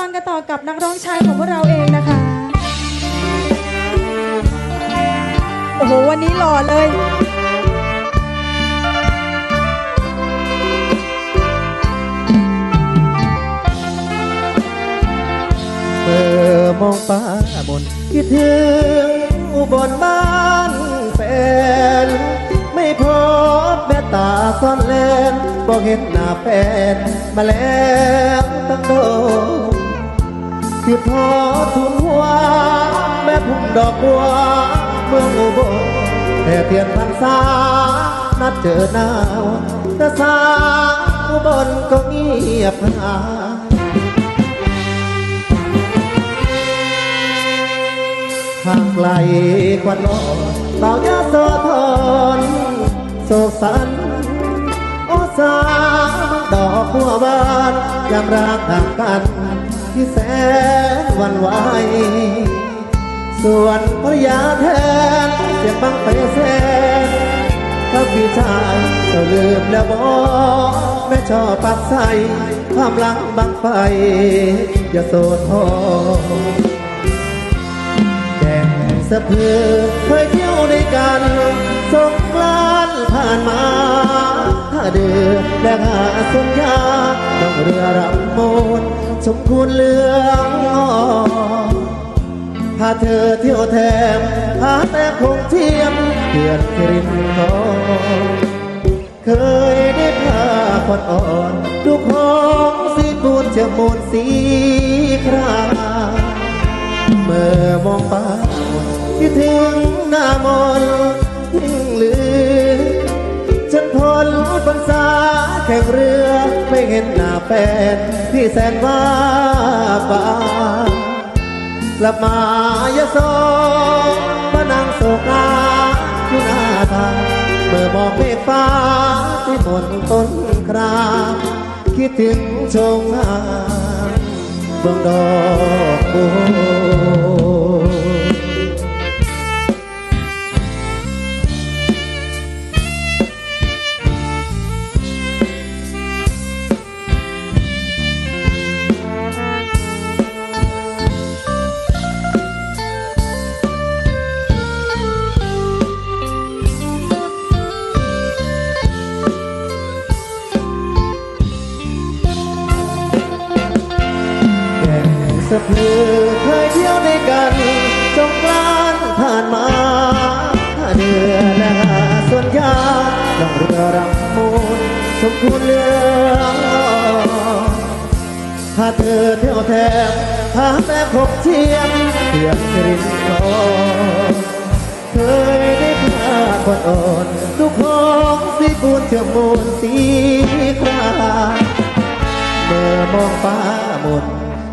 ฟังกันต่อกับนักร้องชายของพวกเราเองนะคะ โอ้โห วันนี้หล่อเลย เมื่อมองฟ้ามนคิดถึงอุบลบ้านแฟน ไม่พบแม่ตาซ่อนเล่นบอกเห็นหน้าแฟนมาแล้วตั้งโดน คือพอทุนหัวแม่พุ่มดอกบัวเมืองอุบลแต่เทียนพรรษานัดเจอหนาวแต่สาอุบลก็เงียบหายห่างไกลกว่าน้องสายาโสธรโศกสันโอสาดอกบัวบานยามรักห่างกัน ที่แสนวันไหว ส่วนภรรยาแทนเสียงบังไปแสนถ้าพี่ชายเจ้าลืมแล้วบอกแม่ชอบปักใส่ความหลังบังไฟ อย่าโสดทอแก่สะเพือเคยเที่ยวด้วยกันสงกรานต์ผ่านมา เดือแลกหาสัญญาต้องเรือรำมนสมควรเลืองอ่อนพาเธอเที่ยวแถมหาแต่คงเทียมเพื่อนที่ริมคลองเคยได้พาคนอ่อนดูของสีปูนเชื่อมูลสีครามเมื่อมองฟ้าคิดถึงหน้ามน นปัญษาแข่งเรือไม่เห็นหน้าแฟนที่แสนว่าป่ากลับมายะโสมานั่งโศกาอยู่หน้าทางเมื่อมองเมฆฟ้าที่บนต้นครามคิดถึงชงงามเบื้องดอกบัว ผ่านมาเดือนและหาส่วนยาลองเรือรำมูลสมควรเรื่องถ้าเธอเที่ยวแทมหาแต่พบเทียมเพียงสิรินทรเคยได้พาคนอ่อนลูกของสีปูนเชื่อมมูลสีคราเมื่อมองฟ้ามน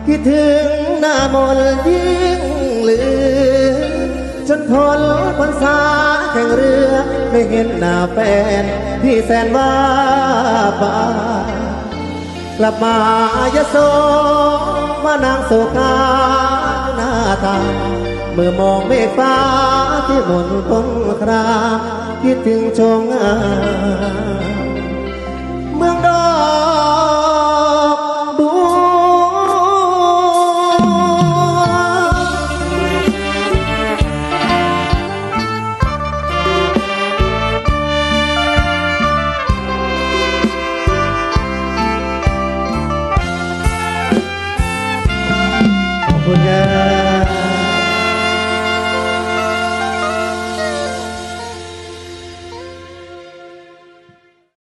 คิดถึงหน้ามนยิ่งเหลือ จนทนพรรษาแข่งเรือไม่เห็นหน้าแฟนที่แสนว่าป่ากลับมายโสมานางโศกาหน้าตาเมื่อมองเมฆฟ้าที่บนต้นครามคิดถึงชมงา